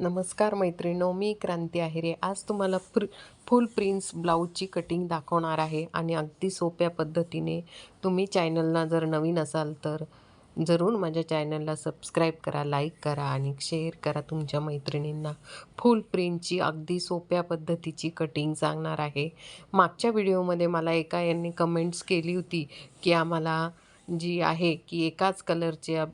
नमस्कार मैत्रिणो मी क्रांती आहेरे. आज तुम्हाला प्र फुल प्रिन्स ब्लाऊजची कटिंग दाखवणार आहे आणि अगदी सोप्या पद्धतीने तुम्ही चॅनलला जर नवीन असाल तर जरूर माझ्या चॅनलला सबस्क्राईब करा लाईक करा आणि शेअर करा तुमच्या मैत्रिणींना. फुल प्रिंटची अगदी सोप्या पद्धतीची कटिंग सांगणार आहे. मागच्या व्हिडिओमध्ये मला एका यांनी कमेंट्स केली होती की आम्हाला जी आहे की एकाच कलरच्या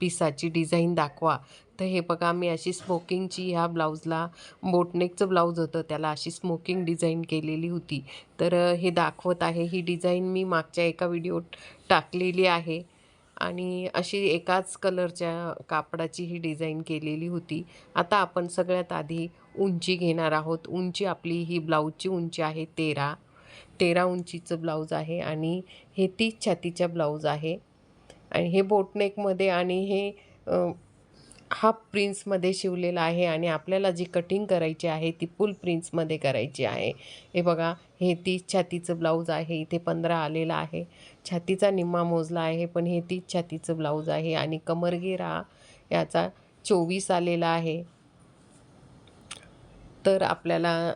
पिसाची डिझाईन दाखवा. तर हे बघा मी अशी स्मोकिंगची ह्या ब्लाऊजला बोटनेकचं ब्लाऊज होतं त्याला अशी स्मोकिंग डिझाईन केलेली होती. तर हे दाखवत आहे. ही डिझाईन मी मागच्या एका व्हिडिओत टाकलेली आहे. आणि अशी एकाच कलरच्या कापडाची ही डिझाईन केलेली होती. आता आपण सगळ्यात आधी उंची घेणार आहोत. उंची आपली ही ब्लाऊजची उंची आहे तेरा. तेरा उंचीचं ब्लाऊज आहे आणि हे तीस छातीच्या ब्लाऊज आहे. आणि हे बोटनेकमध्ये आणि हे हाफ प्रिन्समध्ये शिवलेलं आहे आणि आपल्याला जी कटिंग करायची आहे ती फुल प्रिन्समध्ये करायची आहे. हे बघा हे तीस छातीचं ब्लाऊज आहे इथे पंधरा आलेलं आहे. छातीचा निम्मा मोजला आहे पण हे तीस छातीचं ब्लाऊज आहे आणि कमरगेरा याचा चोवीस आलेला आहे. तर आपल्याला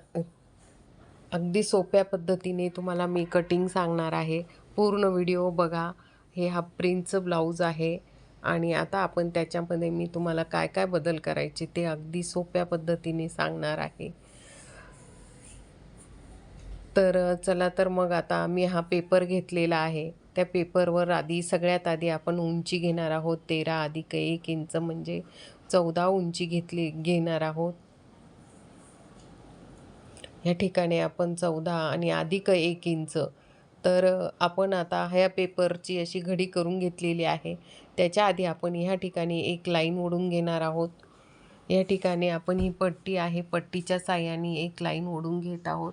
अगदी सोप्या पद्धतीने तुम्हाला मी कटिंग सांगणार आहे. पूर्ण व्हिडिओ बघा. हे हा प्रिंटचं ब्लाऊज आहे. आणि आता आपण त्याच्यामध्ये मी तुम्हाला काय काय बदल करायचे ते अगदी सोप्या पद्धतीने सांगणार आहे. तर चला तर मग आता मी हा पेपर घेतलेला आहे. त्या पेपरवर आधी सगळ्यात आधी आपण उंची घेणार आहोत. तेरा अधिक एक इंच म्हणजे चौदा उंची घेतली घेणार आहोत. ह्या ठिकाणी आपण चौदा आणि अधिक एक इंच. तर आपण आता ह्या पेपरची अशी घडी करून घेतलेली आहे. त्याच्या आधी आपण ह्या ठिकाणी एक लाईन ओढून घेणार आहोत. या ठिकाणी आपण ही पट्टी आहे पट्टीच्या साह्याने एक लाईन ओढून घेत आहोत.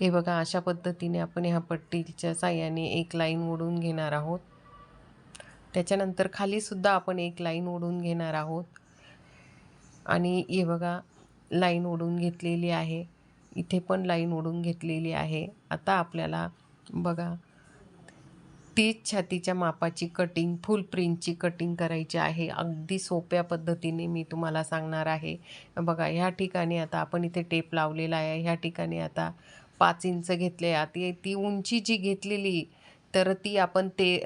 हे बघा अशा पद्धतीने आपण ह्या पट्टीच्या साह्याने एक लाईन ओढून घेणार आहोत. त्याच्यानंतर खालीसुद्धा आपण एक लाईन ओढून घेणार आहोत. आणि हे बघा लाईन ओढून घेतलेली आहे. इथे पण लाईन ओढून घेतलेली आहे. आता आपल्याला बघा तीच छातीच्या मापाची कटिंग फुल प्रिंटची कटिंग करायची आहे. अगदी सोप्या पद्धतीने मी तुम्हाला सांगणार आहे. बघा ह्या ठिकाणी आता आपण इथे टेप लावलेला आहे. ह्या ठिकाणी आता पाच इंच घेतले ती ती उंची जी घेतलेली तर ती आपण ते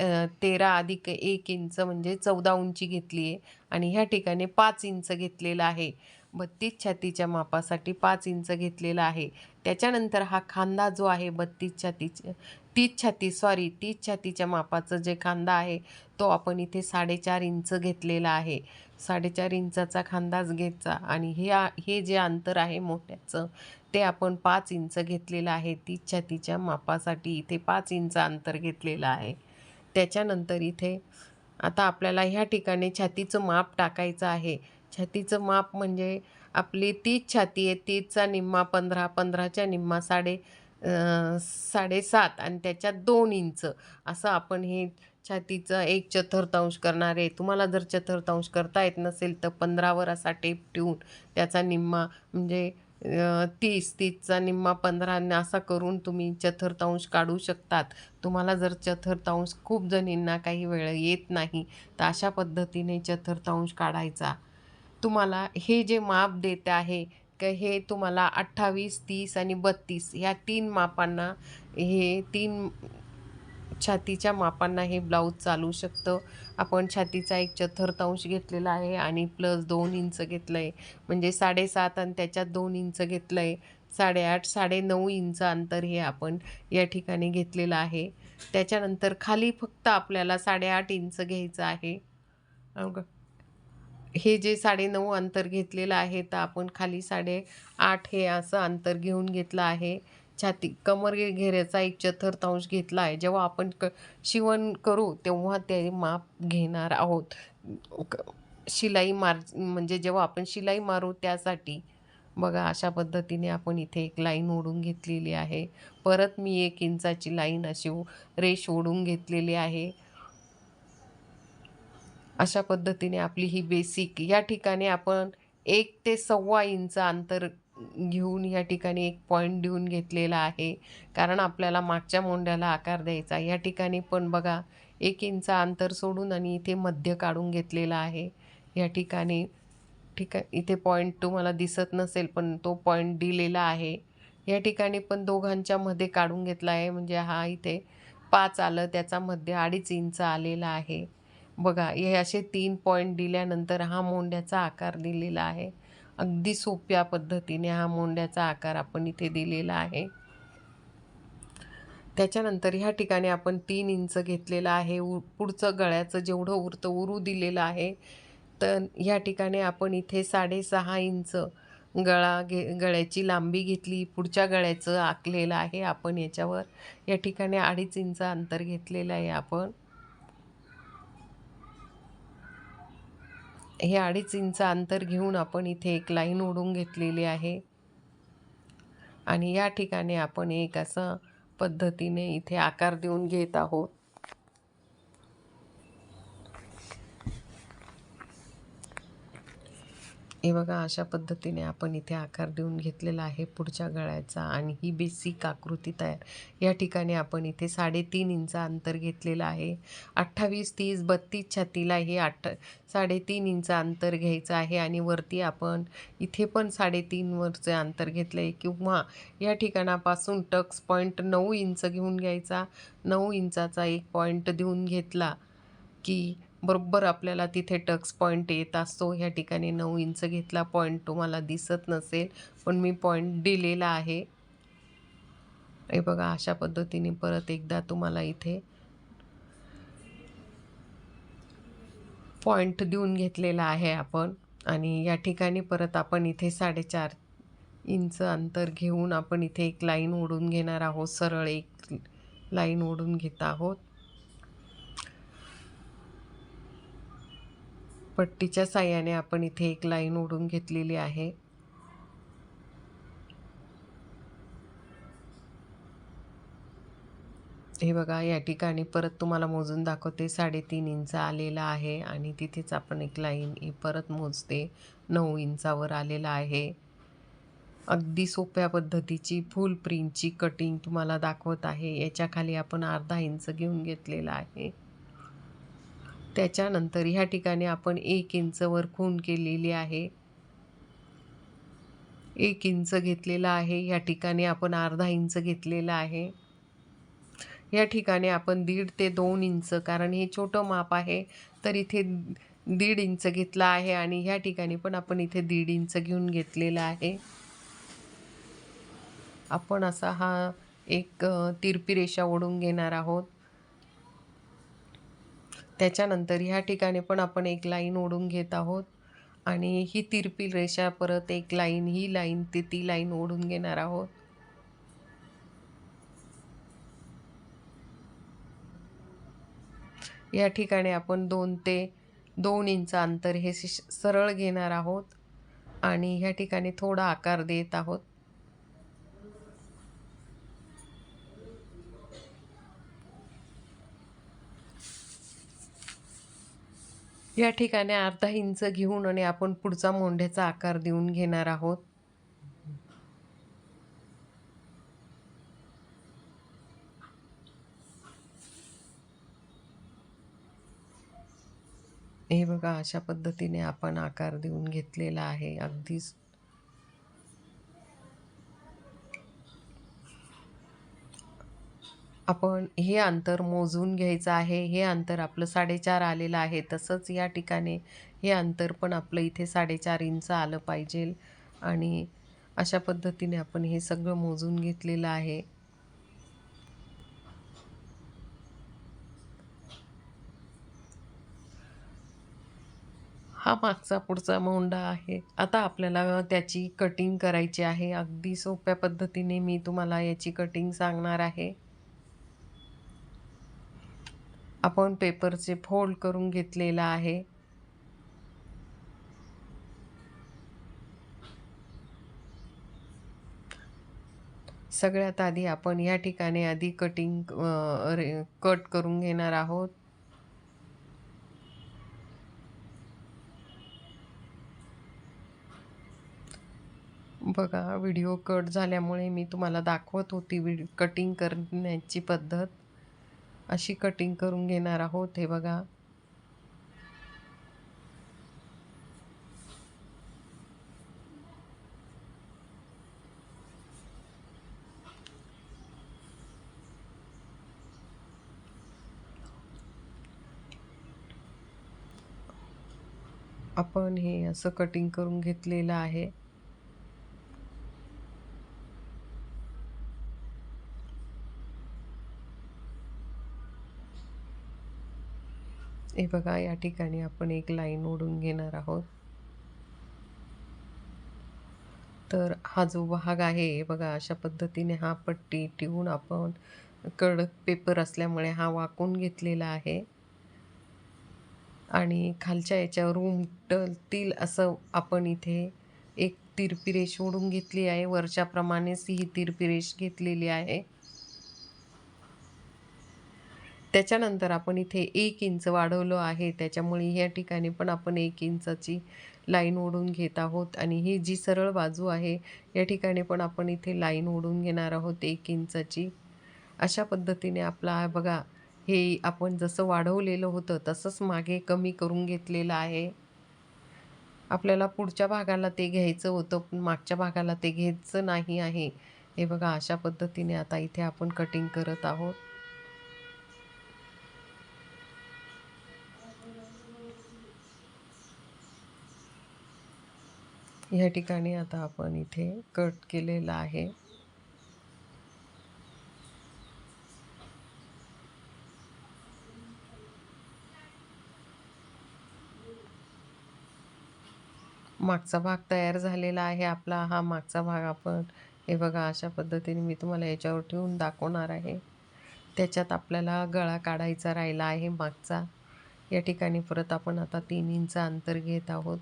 तेरा अधिक एक इंच म्हणजे चौदा उंची घेतली आहे. आणि ह्या ठिकाणी पाच इंच घेतलेलं आहे. बत्तीस छातीच्या मापासाठी पाच इंच घेतलेला आहे. त्याच्यानंतर हा खांदा जो आहे बत्तीस छातीच्या तीस छाती सॉरी तीस छातीच्या मापाचं जे खांदा आहे तो आपण इथे साडेचार इंच घेतलेला आहे. साडेचार इंचाचा खांदाच घ्यायचा आणि हे हे जे अंतर आहे मोठ्याचं ते आपण पाच इंच घेतलेलं आहे. तीस छातीच्या मापासाठी इथे पाच इंच अंतर घेतलेलं आहे. त्याच्यानंतर इथे आता आपल्याला ह्या ठिकाणी छातीचं माप टाकायचं आहे. छातीचं माप म्हणजे आपली तीच छाती आहे तीसचा निम्मा पंधरा पंधराच्या निम्मा साडे साडेसात आणि त्याच्यात दोन इंच. असं आपण हे छातीचं एक चतुर्थांश करणार आहे. तुम्हाला जर चतुर्थांश करता येत नसेल तर पंधरावर असा टेप ठेवून त्याचा निम्मा म्हणजे तीस तीसचा निम्मा पंधरा असा करून तुम्ही चतुर्थांश काढू शकतात. तुम्हाला जर चतुर्थांश खूप जणींना काही वेळ येत नाही तर अशा पद्धतीने चतुर्थांश काढायचा. तुम्हाला हे जे माप देत आहे क हे तुम्हाला अठ्ठावीस तीस आणि बत्तीस ह्या तीन मापांना हे तीन छातीच्या मापांना हे ब्लाऊज चालू शकतं. आपण छातीचा एक चतुर्थांश घेतलेला आहे आणि प्लस दोन इंच घेतलं आहे म्हणजे साडेसात आणि त्याच्यात दोन इंच घेतलं आहे साडेआठ साडेनऊ इंच अंतर हे आपण या ठिकाणी घेतलेलं आहे. त्याच्यानंतर खाली फक्त आपल्याला साडेआठ इंच घ्यायचं आहे. हो अवघ- हे जे साडेनऊ अंतर घेतलेलं आहे तर आपण खाली साडे आठ हे असं अंतर घेऊन घेतलं आहे. छाती कमर घेऱ्याचा एक चतुर्थांश घेतला आहे. जेव्हा आपण क शिवण करू तेव्हा ते माप घेणार आहोत. क- शिलाई मार म्हणजे जेव्हा आपण शिलाई मारू त्यासाठी बघा अशा पद्धतीने आपण इथे एक लाईन ओढून घेतलेली आहे. परत मी एक इंचाची लाईन अशी रेष ओढून घेतलेली आहे. अशा पद्धतीने आपली ही बेसिक या ठिकाणी आपण एक ते सव्वा इंच अंतर घेऊन या ठिकाणी एक पॉईंट देऊन घेतलेला आहे. कारण आपल्याला मागच्या मोंड्याला आकार द्यायचा या ठिकाणी पण बघा एक इंच अंतर सोडून आणि इथे मध्य काढून घेतलेला आहे. या ठिकाणी ठीक आहे इथे पॉईंट तुम्हाला दिसत नसेल पण तो पॉईंट दिलेला आहे. या ठिकाणी पण दोघांच्या मध्ये काढून घेतला आहे. म्हणजे हा इथे पाच आलं त्याचा मध्य अडीच इंच आलेला आहे. बघा हे असे तीन पॉईंट दिल्यानंतर हा मोंड्याचा आकार दिलेला आहे. अगदी सोप्या पद्धतीने हा मोंड्याचा आकार आपण इथे दिलेला आहे. त्याच्यानंतर ह्या ठिकाणी आपण तीन इंच घेतलेलं आहे. उ पुढचं गळ्याचं जेवढं उरतं उरू दिलेलं आहे. तर ह्या ठिकाणी आपण इथे साडेसहा इंच गळा घे गळ्याची लांबी घेतली. पुढच्या गळ्याचं आखलेलं आहे आपण याच्यावर. या ठिकाणी अडीच इंच अंतर घेतलेलं आहे आपण. हे अडीच इंच अंतर घेऊन आपण इथे एक लाईन ओढून घेतलेली आहे. आणि या ठिकाणी आपण एक असं पद्धतीने इथे आकार देऊन घेत आहोत. हे बघा अशा पद्धतीने आपण इथे आकार देऊन घेतलेला आहे पुढच्या गळ्याचा आणि ही बेसिक आकृती तयार. या ठिकाणी आपण इथे साडेतीन इंच अंतर घेतलेलं आहे. अठ्ठावीस तीस बत्तीस छातीला हे आठ साडेतीन इंच अंतर घ्यायचं आहे आणि वरती आपण इथे पण साडेतीनवरचे अंतर घेतलं आहे किंवा या ठिकाणापासून टक्स पॉईंट नऊ इंच घेऊन घ्यायचा. नऊ इंचाचा एक पॉईंट देऊन घेतला की बरोबर आपल्याला तिथे टक्स पॉईंट येत असतो. ह्या ठिकाणी नऊ इंच घेतला पॉईंट तुम्हाला दिसत नसेल पण मी पॉईंट दिलेला आहे. हे बघा अशा पद्धतीने परत एकदा तुम्हाला इथे पॉईंट देऊन घेतलेला आहे आपण. आणि या ठिकाणी परत आपण इथे साडेचार इंच अंतर घेऊन आपण इथे एक लाईन ओढून घेणार आहोत. सरळ एक लाईन ओढून घेत आहोत. पट्टीच्या साह्याने आपण इथे एक लाईन ओढून घेतलेली आहे. हे बघा या ठिकाणी परत तुम्हाला मोजून दाखवते साडेतीन इंच आलेला आहे आणि तिथेच आपण एक लाईन ही परत मोजते नऊ इंचावर आलेला आहे. अगदी सोप्या पद्धतीची फुल प्रिंटची कटिंग तुम्हाला दाखवत आहे. याच्याखाली आपण अर्धा इंच घेऊन घेतलेला आहे. त्याच्यानंतर ह्या ठिकाणी आपण एक इंचवर खून केलेली आहे. एक इंच घेतलेला आहे. या ठिकाणी आपण अर्धा इंच घेतलेला आहे. या ठिकाणी आपण दीड ते दोन इंच कारण हे छोटं माप आहे तर इथे दीड इंच घेतला आहे आणि ह्या ठिकाणी पण आपण इथे दीड इंच घेऊन घेतलेला आहे. आपण असा हा एक तिरपी रेषा ओढून घेणार आहोत. त्याच्यानंतर ह्या ठिकाणी पण आपण एक लाईन ओढून घेत आहोत. आणि ही तिरपी रेषा परत एक लाईन ही लाईन ते ती लाईन ओढून घेणार आहोत. या ठिकाणी आपण दोन ते दोन इंच अंतर हे सरळ घेणार आहोत. आणि ह्या ठिकाणी थोडा आकार देत आहोत. या ठिकाणी अर्धा इंच घेऊन आणि आपण पुढचा मोंढ्याचा आकार देऊन घेणार आहोत. हे बघा अशा पद्धतीने आपण आकार देऊन घेतलेला आहे. अगदीच आपण हे अंतर मोजून घ्यायचं आहे हे अंतर आपलं साडेचार आलेलं आहे तसंच या ठिकाणी हे अंतर पण आपलं इथे साडेचार इंच आलं पाहिजे. आणि अशा पद्धतीने आपण हे सगळं मोजून घेतलेलं आहे. हा मागचा पुढचा मोंडा आहे. आता आपल्याला त्याची कटिंग करायची आहे. अगदी सोप्या पद्धतीने मी तुम्हाला याची कटिंग सांगणार आहे. आपण पेपरचे फोल्ड करून घेतलेला आहे. सगळ्यात आधी आपण या ठिकाणी आधी कटिंग कट करून घेणार आहोत. बघा व्हिडिओ कट झाल्यामुळे मी तुम्हाला दाखवत होती व्हिडिओ कटिंग करण्याची पद्धत. अशी कटिंग करून घेणार आहोत हे बघा. आपण हे असं कटिंग करून घेतलेलं आहे. हे बघा या ठिकाणी आपण एक लाईन ओढून घेणार आहोत. तर हा जो भाग आहे बघा अशा पद्धतीने हा पट्टी ठेवून आपण कडक पेपर असल्यामुळे हा वाकून घेतलेला आहे. आणि खालच्या याच्यावर उमटतील असं आपण इथे एक तिरपी रेष ओढून घेतली आहे. वरच्याप्रमाणेच ही तिरपी रेष घेतलेली आहे. त्याच्यानंतर आपण इथे एक इंच वाढवलं आहे. त्याच्यामुळे या ठिकाणी पण आपण एक इंचाची लाईन ओढून घेत आहोत. आणि ही जी सरळ बाजू आहे या ठिकाणी पण आपण इथे लाईन ओढून घेणार आहोत एक इंचाची. अशा पद्धतीने आपला बघा हे आपण जसं वाढवलेलं होतं तसंच मागे कमी करून घेतलेलं आहे. आपल्याला पुढच्या भागाला ते घ्यायचं होतं पण मागच्या भागाला ते घ्यायचं नाही आहे. हे बघा अशा पद्धतीने आता इथे आपण कटिंग करत आहोत. या ठिकाणी आता आपण इथे कट केलेला आहे. मागचा भाग तयार झालेला आहे आपला. हा मागचा भाग आपण हे बघा अशा पद्धतीने मी तुम्हाला याच्यावर ठेवून दाखवणार आहे. त्याच्यात आपल्याला गळा काढायचा राहिला आहे मागचा. या ठिकाणी परत आपण आता तीन इंच अंतर घेत आहोत.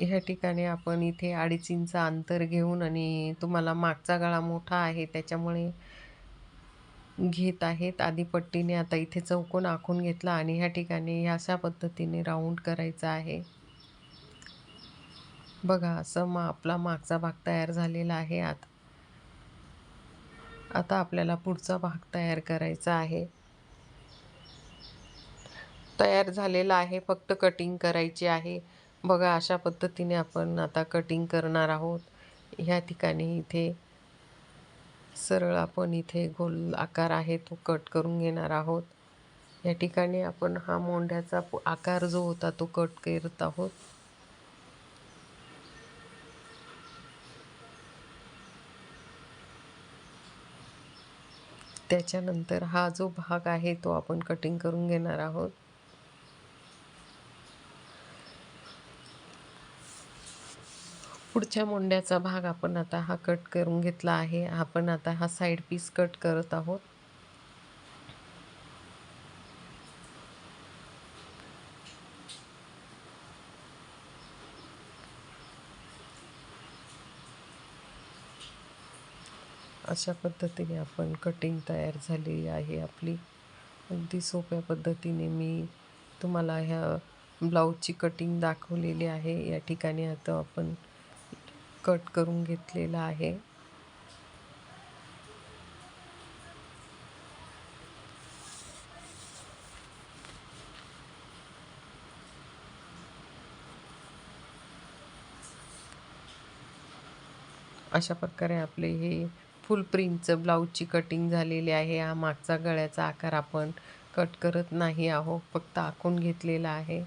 ह्या ठिकाणी आपण इथे अडीच इंच अंतर घेऊन आणि तुम्हाला मागचा गळा मोठा आहे त्याच्यामुळे घेत आहेत. आधी पट्टीने आता इथे चौकोन आखून घेतला आणि ह्या ठिकाणी अशा पद्धतीने राऊंड करायचा आहे. बघा असं मग आपला मागचा भाग तयार झालेला आहे. आता आता आपल्याला पुढचा भाग तयार करायचा आहे. तयार झालेला आहे फक्त कटिंग करायची आहे. बघा अशा पद्धतीने आपण आता कटिंग करणार आहोत. ह्या ठिकाणी इथे सरळ आपण इथे गोल आकार आहे तो कट करून घेणार आहोत. या ठिकाणी आपण हा मोंढ्याचा आकार जो होता तो कट करत आहोत. त्याच्यानंतर हा जो भाग आहे तो आपण कटिंग करून घेणार आहोत. पुढच्या मोंड्याचा भाग आपण आता हा कट करून घेतला आहे. आपण आता हा साईड पीस कट करत आहोत. अशा पद्धतीने आपण कटिंग तयार झालेली आहे आपली. अगदी सोप्या पद्धतीने मी तुम्हाला ह्या ब्लाऊजची कटिंग दाखवलेली आहे. या ठिकाणी आता आपण कट करून घेतलेला आहे. अशा प्रकारे आपले हे फुल प्रिंटचं ब्लाऊजची कटिंग झालेली आहे. हा मागचा गळ्याचा आकार आपण कट करत नाही आहो फक्त आखून घेतलेला आहे.